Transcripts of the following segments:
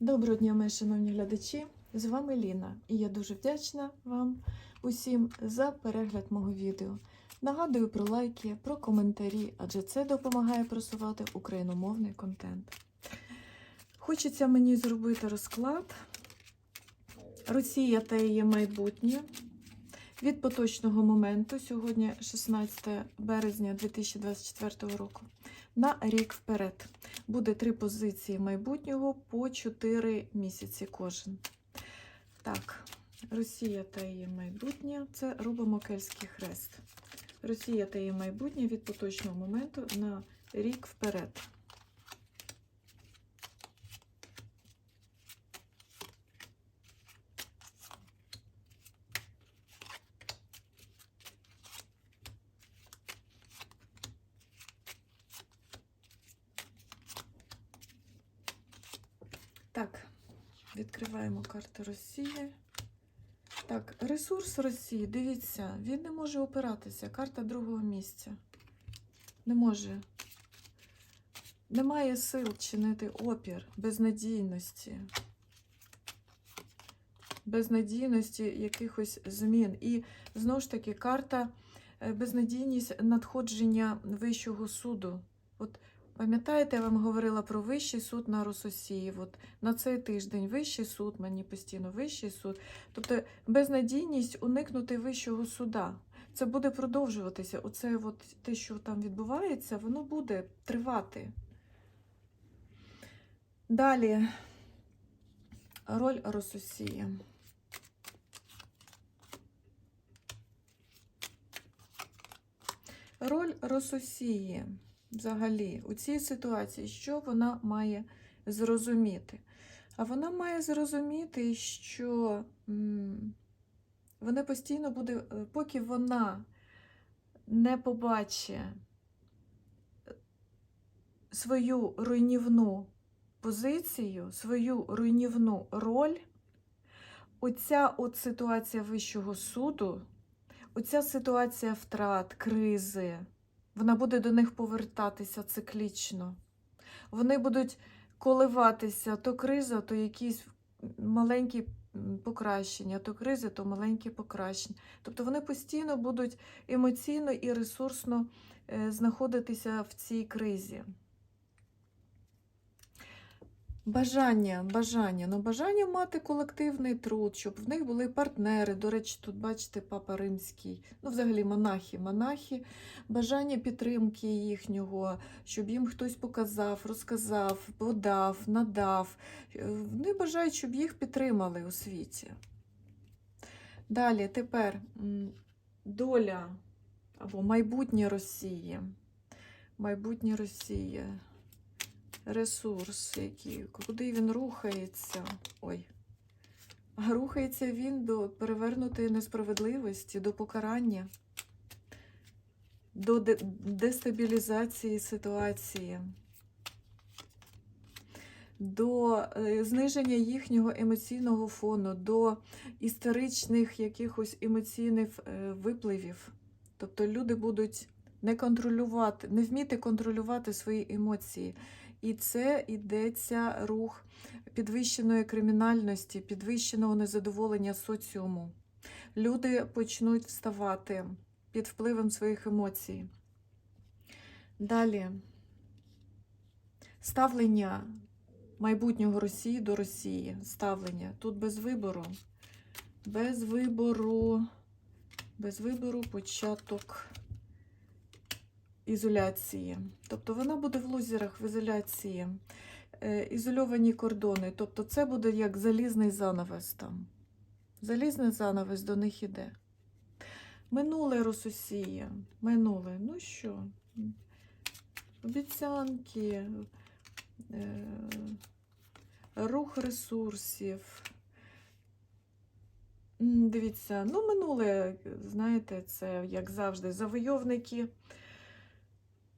Доброго дня, мої шановні глядачі! З вами Ліна, і я дуже вдячна вам усім за перегляд мого відео. Нагадую про лайки, про коментарі, адже це допомагає просувати україномовний контент. Хочеться мені зробити розклад Росія та її майбутнє від поточного моменту, сьогодні 16 березня 2024 року, на рік вперед. Буде три позиції майбутнього по 4 місяці кожен. Так, Росія та її майбутнє це робимо кельський хрест. Росія та її майбутнє від поточного моменту на рік вперед. Так, відкриваємо карту Росії. Так, ресурс Росії, дивіться, він не може опиратися. Карта другого місця. Не може. Немає сил чинити опір, безнадійності. Безнадійності якихось змін. І знову ж таки, карта е, безнадійність надходження Вищого суду. От Пам'ятаєте, я вам говорила про Вищий суд на Рососії. От на цей тиждень Вищий суд, мені постійно Вищий суд. Тобто безнадійність уникнути Вищого суда. Це буде продовжуватися. Оце от те, що там відбувається, воно буде тривати. Далі роль Рососії. Роль Рососії взагалі у цій ситуації, що вона має зрозуміти? А вона має зрозуміти, що вона постійно буде, е, поки вона не побачить свою руйнівну позицію, свою руйнівну роль, оця от ситуація Вищого суду, оця ситуація втрат, кризи, вона буде до них повертатися циклічно. Вони будуть коливатися то криза, то якісь маленькі покращення, то кризи, то маленькі покращення. Тобто вони постійно будуть емоційно і ресурсно е, знаходитися в цій кризі. Бажання, бажання. Ну, бажання мати колективний труд, щоб в них були партнери. До речі, тут бачите, папа римський, ну, взагалі, монахи, монахи, бажання підтримки їхнього, щоб їм хтось показав, розказав, подав, надав. Е, Вони бажають, щоб їх підтримали у світі. Далі, тепер доля або майбутнє Росії. Майбутнє Росії ресурс, який, куди він рухається. Ой. Рухається він до перевернутої несправедливості, до покарання, до дестабілізації ситуації, до е, зниження їхнього емоційного фону, до історичних якихось емоційних е, випливів. Тобто люди будуть не контролювати, не вміти контролювати свої емоції. І це йдеться рух підвищеної кримінальності, підвищеного незадоволення соціуму. Люди почнуть вставати під впливом своїх емоцій. Далі ставлення майбутнього Росії до Росії. Ставлення. Тут без вибору. Без вибору, без вибору початок ізоляції. Тобто вона буде в лузерах в ізоляції, е, ізольовані кордони. Тобто це буде як залізний занавес там. Залізний занавес до них іде. Минуле Рососія. Минуле. Ну що? Обіцянки, е, рух ресурсів. Дивіться, ну минуле, знаєте, це як завжди завойовники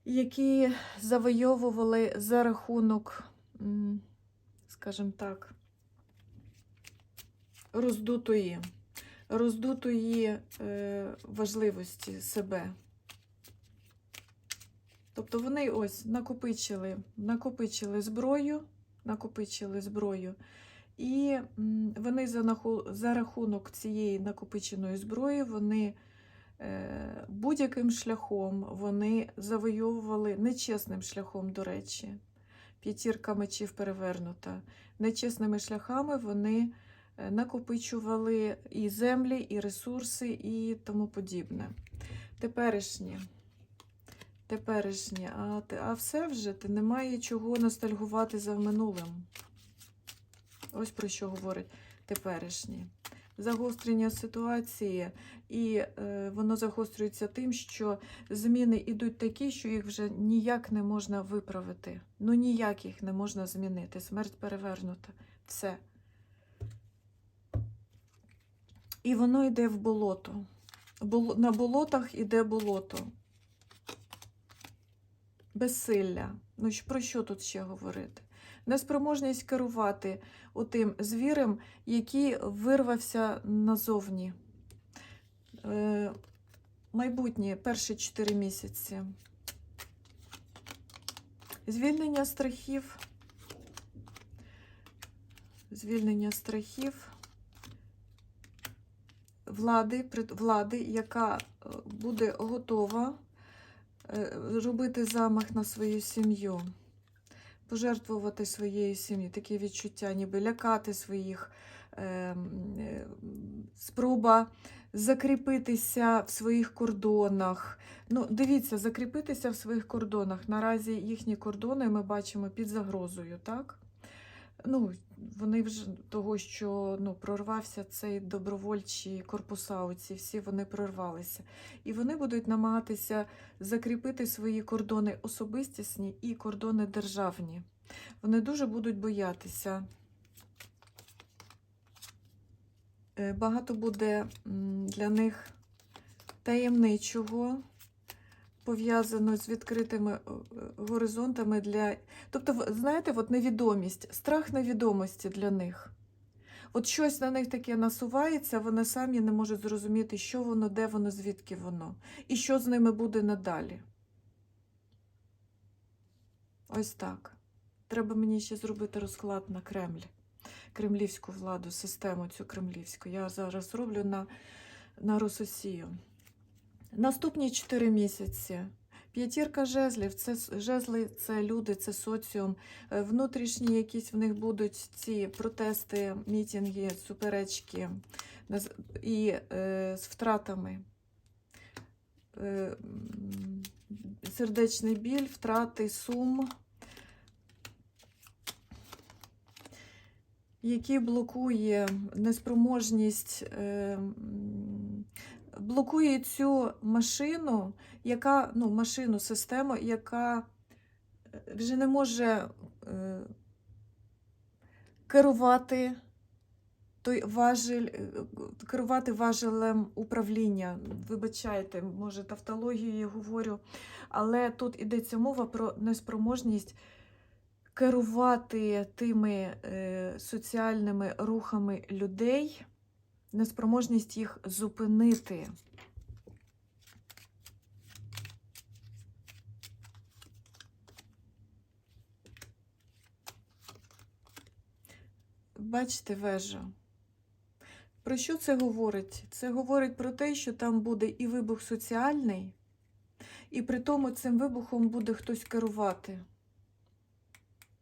які завойовували за рахунок, скажімо так, роздутої, роздутої е, важливості себе. Тобто вони ось накопичили, накопичили зброю, накопичили зброю. І вони за, рахунок цієї накопиченої зброї, вони будь-яким шляхом вони завойовували нечесним шляхом, до речі. П'ятірка мечів перевернута. Нечесними шляхами вони е, накопичували і землі, і ресурси, і тому подібне. Теперішнє. Теперішнє. А, а все вже ти немає чого ностальгувати за минулим. Ось про що говорить теперішнє. Загострення ситуації, і е, воно загострюється тим, що зміни йдуть такі, що їх вже ніяк не можна виправити. Ну ніяк їх не можна змінити. Смерть перевернута. Все. І воно йде в болото. Бол- На болотах іде болото. Безсилля. Ну, про що тут ще говорити? Неспроможність керувати отим звірем, який вирвався назовні. Е, майбутнє перші 4 місяці. Звільнення страхів. Звільнення страхів влади, влади, яка е, буде готова е, робити замах на свою сім'ю, пожертвувати своєю сім'єю, такі відчуття, ніби лякати своїх, е, е, спроба закріпитися в своїх кордонах. Ну, дивіться, закріпитися в своїх кордонах. Наразі їхні кордони ми бачимо під загрозою, так? Ну, вони вже того, що ну, прорвався цей добровольчі корпуса, оці всі вони прорвалися. І вони будуть намагатися закріпити свої кордони особистісні і кордони державні. Вони дуже будуть боятися. Е, Багато буде для них таємничого, пов'язано з відкритими е, горизонтами для. Тобто, знаєте, от невідомість, страх невідомості для них. От щось на них таке насувається, вони самі не можуть зрозуміти, що воно, де воно, звідки воно, і що з ними буде надалі. Ось так. Треба мені ще зробити розклад на Кремль, кремлівську владу, систему цю кремлівську. Я зараз роблю на, на Рососію. Наступні 4 місяці. П'ятірка жезлів, це жезли, це люди, це соціум. Е, Внутрішні якісь в них будуть ці протести, мітинги, суперечки і е, з втратами. Е, сердечний біль, втрати, сум, який блокує неспроможність, е, блокує цю машину, яка, ну, машину, систему, яка е, вже не може е, керувати той важель, е, керувати важелем управління. Вибачайте, може, тавтологією говорю, але тут йдеться мова про неспроможність керувати тими е, соціальними рухами людей, неспроможність їх зупинити. Бачите вежа. Про що це говорить? Це говорить про те, що там буде і вибух соціальний, і при тому цим вибухом буде хтось керувати.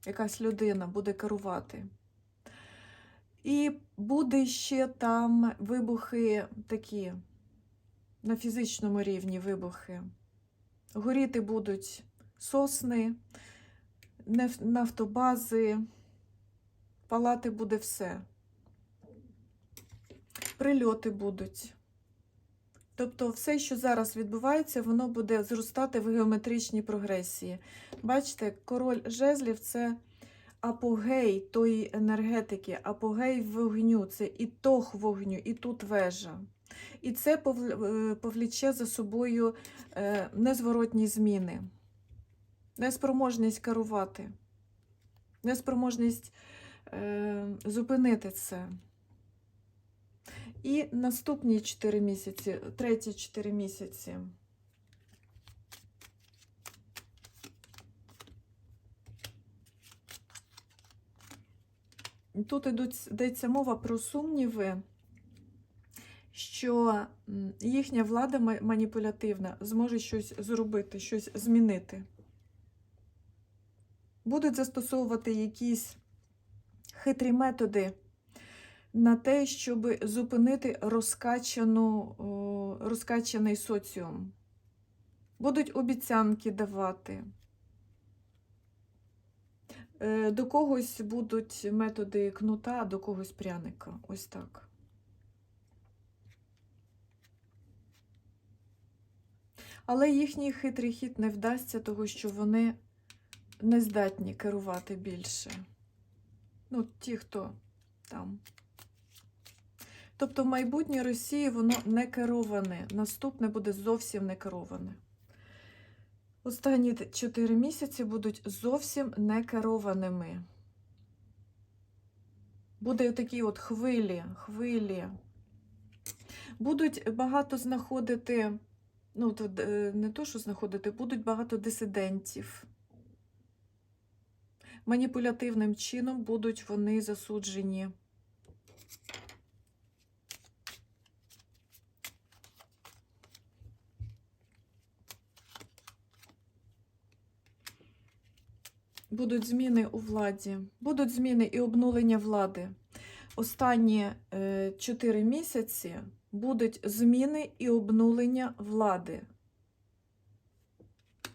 Якась людина буде керувати. І буде ще там вибухи такі, на фізичному рівні вибухи. Горіти будуть сосни, нафтобази, палати буде все. Прильоти будуть. Тобто все, що зараз відбувається, воно буде зростати в геометричній прогресії. Бачите, король жезлів це апогей тої енергетики, апогей вогню, це і тох вогню, і тут вежа. І це е, повліче за собою е, незворотні зміни, неспроможність керувати, неспроможність е, зупинити це. І наступні 4 місяці, треті 4 місяці. Тут йдеться мова про сумніви, що їхня влада маніпулятивна зможе щось зробити, щось змінити. Будуть застосовувати якісь хитрі методи на те, щоб зупинити розкачану, розкачаний соціум. Будуть обіцянки давати. Е, До когось будуть методи кнута, а до когось пряника. Ось так. Але їхній хитрий хід не вдасться, того що вони не здатні керувати більше. Ну, ті, хто там. Тобто майбутнє Росії воно не кероване. Наступне буде зовсім не кероване. Останні 4 місяці будуть зовсім не керованими. Буде такі от хвилі, хвилі. Будуть багато знаходити, ну, то, е, не то, що знаходити, будуть багато дисидентів. Маніпулятивним чином будуть вони засуджені. Будуть зміни у владі, будуть зміни і обнулення влади. Останні 4 місяці будуть зміни і обнулення влади.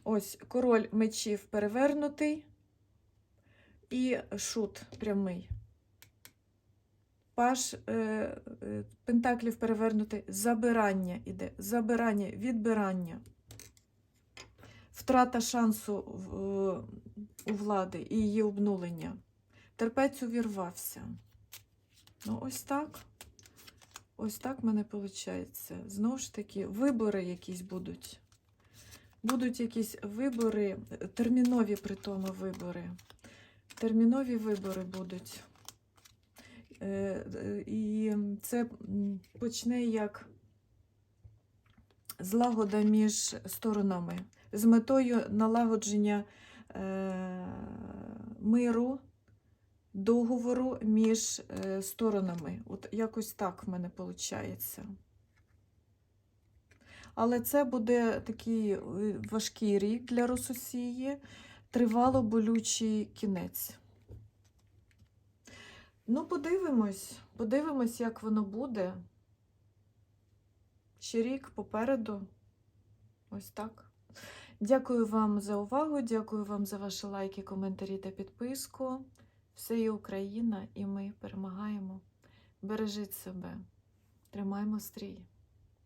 Ось король мечів перевернутий і шут прямий. Паш е, е, пентаклів перевернутий, забирання іде, забирання, відбирання, втрата шансу е, у влади і її обнулення. Терпець увірвався. Ну, ось так. Ось так в мене виходить. Знову ж таки, вибори якісь будуть. Будуть якісь вибори, термінові при тому вибори. Термінові вибори будуть. Е, І це почне як злагода між сторонами з метою налагодження е, миру, договору між е, сторонами. От якось так в мене виходить. Але це буде такий е, важкий рік для Рососії, тривало болючий кінець. Ну, подивимось, подивимось, як воно буде. Ще рік попереду. Ось так. Дякую вам за увагу, дякую вам за ваші лайки, коментарі та підписку. Все є Україна, і ми перемагаємо. Бережіть себе, тримаймо стрій.